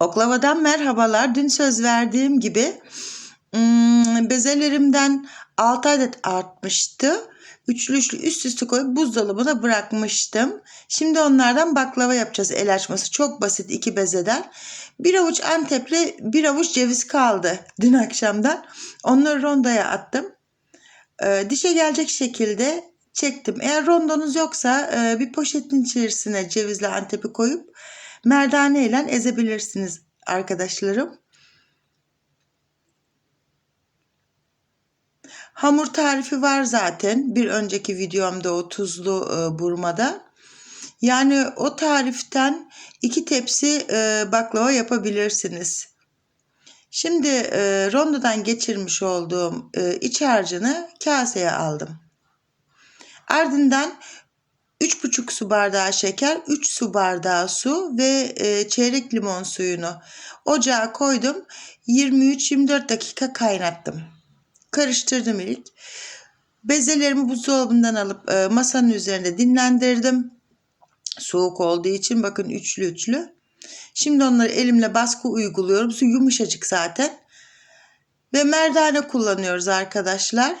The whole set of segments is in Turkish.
Oklavadan merhabalar. Dün söz verdiğim gibi hmm, bezelerimden 6 adet artmıştı. Üçlü üçlü üst üste koyup buzdolabına bırakmıştım. Şimdi onlardan baklava yapacağız el açması. Çok basit iki bezeden. Bir avuç antepli bir avuç ceviz kaldı dün akşamdan. Onları rondoya attım. Ee, dişe gelecek şekilde çektim. Eğer rondonuz yoksa e, bir poşetin içerisine cevizle antepi koyup merdane ile ezebilirsiniz arkadaşlarım. Hamur tarifi var zaten. Bir önceki videomda o tuzlu e, burmada. Yani o tariften iki tepsi e, baklava yapabilirsiniz. Şimdi e, rondodan geçirmiş olduğum e, iç harcını kaseye aldım. Ardından 3,5 su bardağı şeker, 3 su bardağı su ve e, çeyrek limon suyunu ocağa koydum. 23-24 dakika kaynattım. Karıştırdım ilk. Bezelerimi buzdolabından alıp e, masanın üzerinde dinlendirdim. Soğuk olduğu için bakın üçlü üçlü. Şimdi onları elimle baskı uyguluyorum. Su yumuşacık zaten. Ve merdane kullanıyoruz arkadaşlar.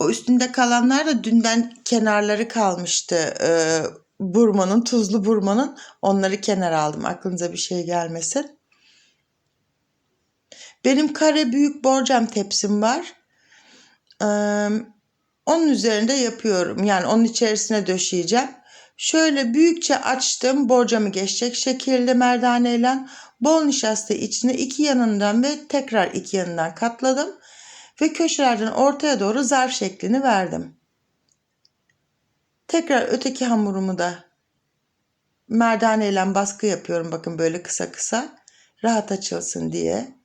O üstünde kalanlar da dünden kenarları kalmıştı. Ee, burmanın, tuzlu burmanın. Onları kenara aldım. Aklınıza bir şey gelmesin. Benim kare büyük borcam tepsim var. Ee, onun üzerinde yapıyorum. Yani onun içerisine döşeyeceğim. Şöyle büyükçe açtım borcamı geçecek şekilde merdaneyle bol nişasta içine iki yanından ve tekrar iki yanından katladım ve köşelerden ortaya doğru zarf şeklini verdim. Tekrar öteki hamurumu da merdaneyle baskı yapıyorum bakın böyle kısa kısa rahat açılsın diye.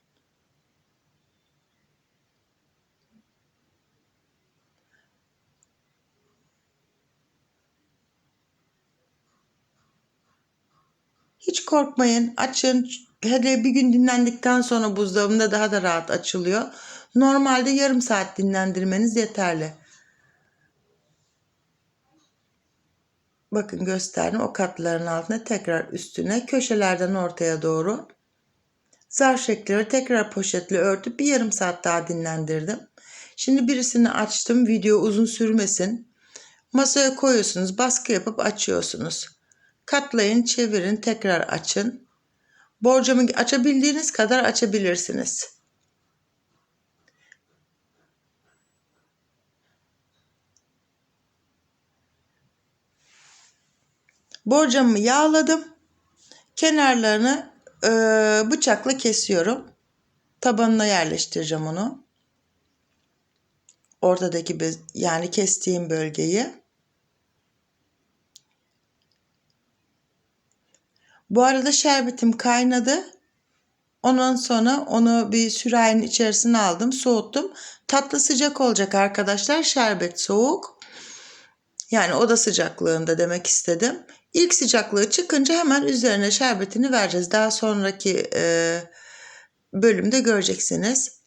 Hiç korkmayın açın. Hele bir gün dinlendikten sonra buzdolabında daha da rahat açılıyor. Normalde yarım saat dinlendirmeniz yeterli. Bakın gösterdim o katların altına tekrar üstüne köşelerden ortaya doğru zarf şekilleri tekrar poşetle örtüp bir yarım saat daha dinlendirdim. Şimdi birisini açtım video uzun sürmesin. Masaya koyuyorsunuz baskı yapıp açıyorsunuz. Katlayın çevirin tekrar açın. Borcamı açabildiğiniz kadar açabilirsiniz. Borcamı yağladım. Kenarlarını e, bıçakla kesiyorum. Tabanına yerleştireceğim onu. Ortadaki bez, yani kestiğim bölgeyi. Bu arada şerbetim kaynadı. Ondan sonra onu bir sürahinin içerisine aldım, soğuttum. Tatlı sıcak olacak arkadaşlar. Şerbet soğuk. Yani oda sıcaklığında demek istedim. İlk sıcaklığı çıkınca hemen üzerine şerbetini vereceğiz. Daha sonraki e, bölümde göreceksiniz.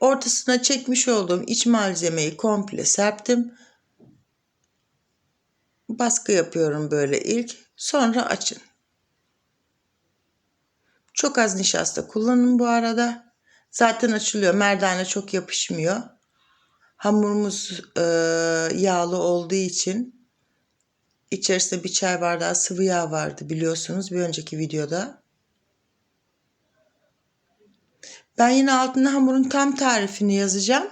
Ortasına çekmiş olduğum iç malzemeyi komple serptim. Baskı yapıyorum böyle ilk. Sonra açın. Çok az nişasta kullanın bu arada. Zaten açılıyor. Merdane çok yapışmıyor. Hamurumuz e, yağlı olduğu için içerisinde bir çay bardağı sıvı yağ vardı biliyorsunuz bir önceki videoda. Ben yine altına hamurun tam tarifini yazacağım.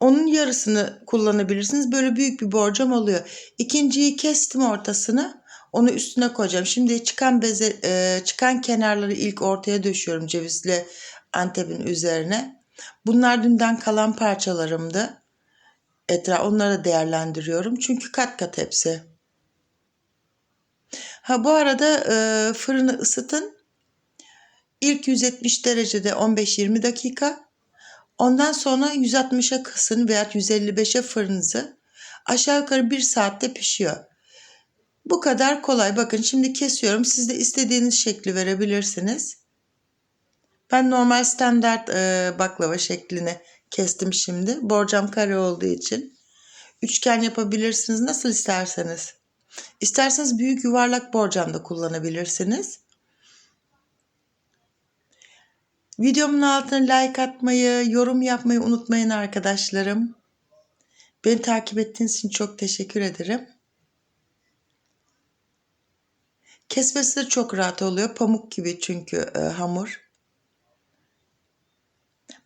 Onun yarısını kullanabilirsiniz. Böyle büyük bir borcam oluyor. İkinciyi kestim ortasını. Onu üstüne koyacağım. Şimdi çıkan beze, e, çıkan kenarları ilk ortaya döşüyorum cevizli antepin üzerine. Bunlar dünden kalan parçalarımdı. Etraf onları değerlendiriyorum. Çünkü kat kat hepsi. Ha bu arada e, fırını ısıtın. İlk 170 derecede 15-20 dakika. Ondan sonra 160'a kısın veya 155'e fırınızı. Aşağı yukarı 1 saatte pişiyor. Bu kadar kolay. Bakın şimdi kesiyorum. Siz de istediğiniz şekli verebilirsiniz. Ben normal standart e, baklava şeklini kestim şimdi. Borcam kare olduğu için. Üçgen yapabilirsiniz nasıl isterseniz. İsterseniz büyük yuvarlak borcam da kullanabilirsiniz. Videomun altına like atmayı, yorum yapmayı unutmayın arkadaşlarım. Beni takip ettiğiniz için çok teşekkür ederim. Kesmesi de çok rahat oluyor. Pamuk gibi çünkü e, hamur.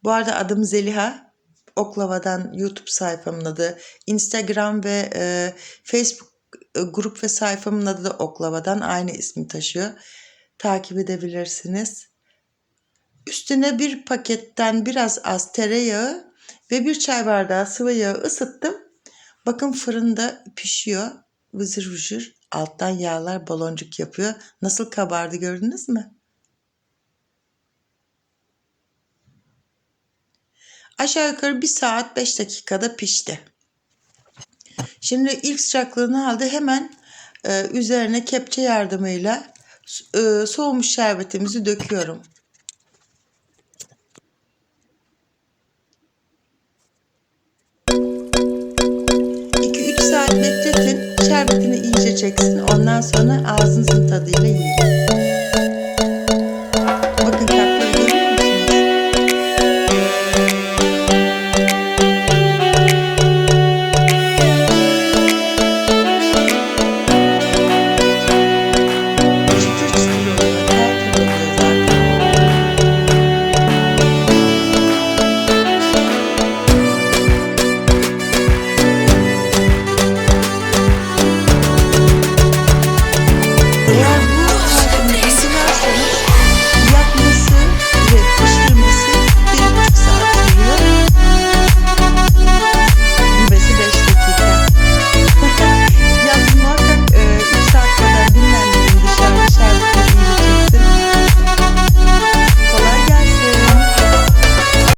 Bu arada adım Zeliha. Oklava'dan YouTube sayfamın adı. Instagram ve e, Facebook e, grup ve sayfamın adı da Oklava'dan aynı ismi taşıyor. Takip edebilirsiniz. Üstüne bir paketten biraz az tereyağı ve bir çay bardağı sıvı yağı ısıttım. Bakın fırında pişiyor. Vızır vızır alttan yağlar baloncuk yapıyor. Nasıl kabardı gördünüz mü? Aşağı yukarı bir saat 5 dakikada pişti. Şimdi ilk sıcaklığını aldı. Hemen e, üzerine kepçe yardımıyla e, soğumuş şerbetimizi döküyorum. 2-3 saat bekletin. Şerbetini iyice çeksin. Ondan sonra ağzınızın tadıyla yiyin.